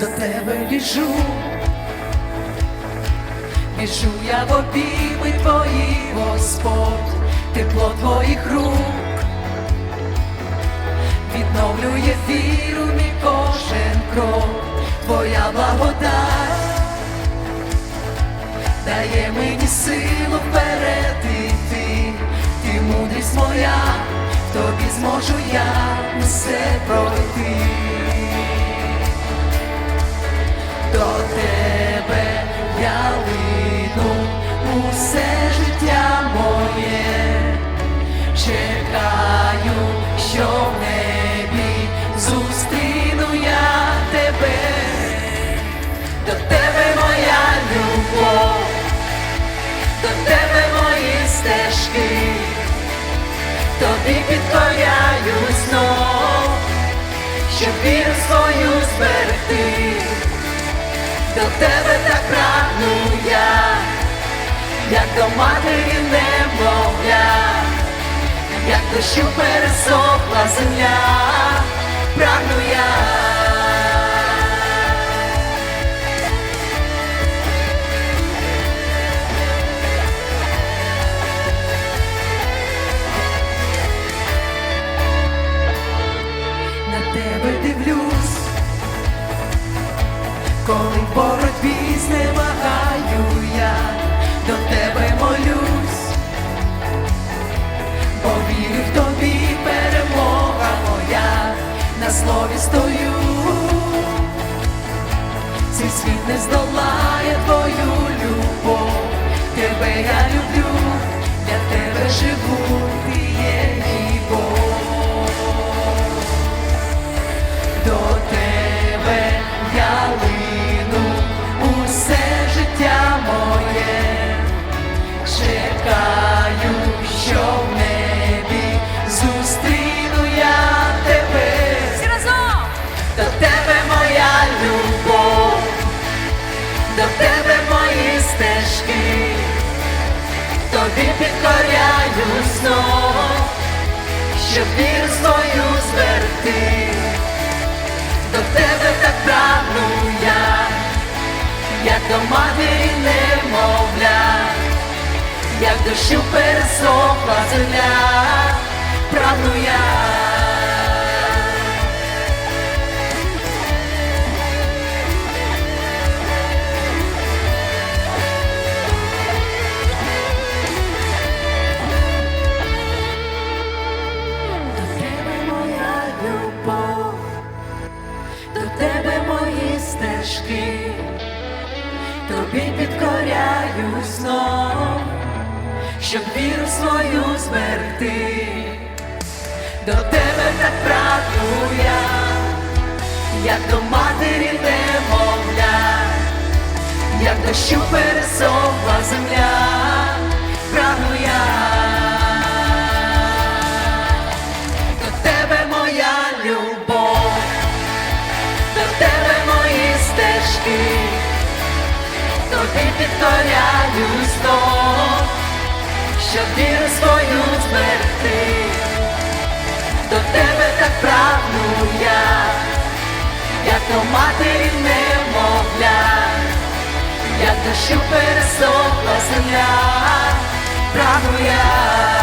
до тебе біжу, біжу я в обійми твої, Господь, тепло твоїх рук, відновлює віру мій кожен крок, твоя благодать. Дає мені силу вперед іти, ти мудрість моя, тобі зможу я усе пройти. Зустріну я тебе, до тебе моя любов, до тебе мої стежки, тобі підкоряю знов, щоб віру свою зберегти. До тебе так прагну я, як до матері немовля, як дощу пересохла земля, прагну я. На тебе дивлюсь коли в слові стою, цей світ не здолає твою любов, тебе я люблю, для тебе живу, стежки, тобі підкоряю знов, щоб віру свою зберегти до тебе так прагну я, як до матері немовля, як дощу пересохла земля, прагну я. Тебе мої стежки, тобі підкоряю знов, щоб віру свою зберегти, до тебе так прагну я, як до матері немовля, як дощу пересохла земля, стежки, тобі підкоряю знов, щоб віру свою зберегти, до тебе так прагну я, як до матері немовля, як дощу пересохла земля, прагну я.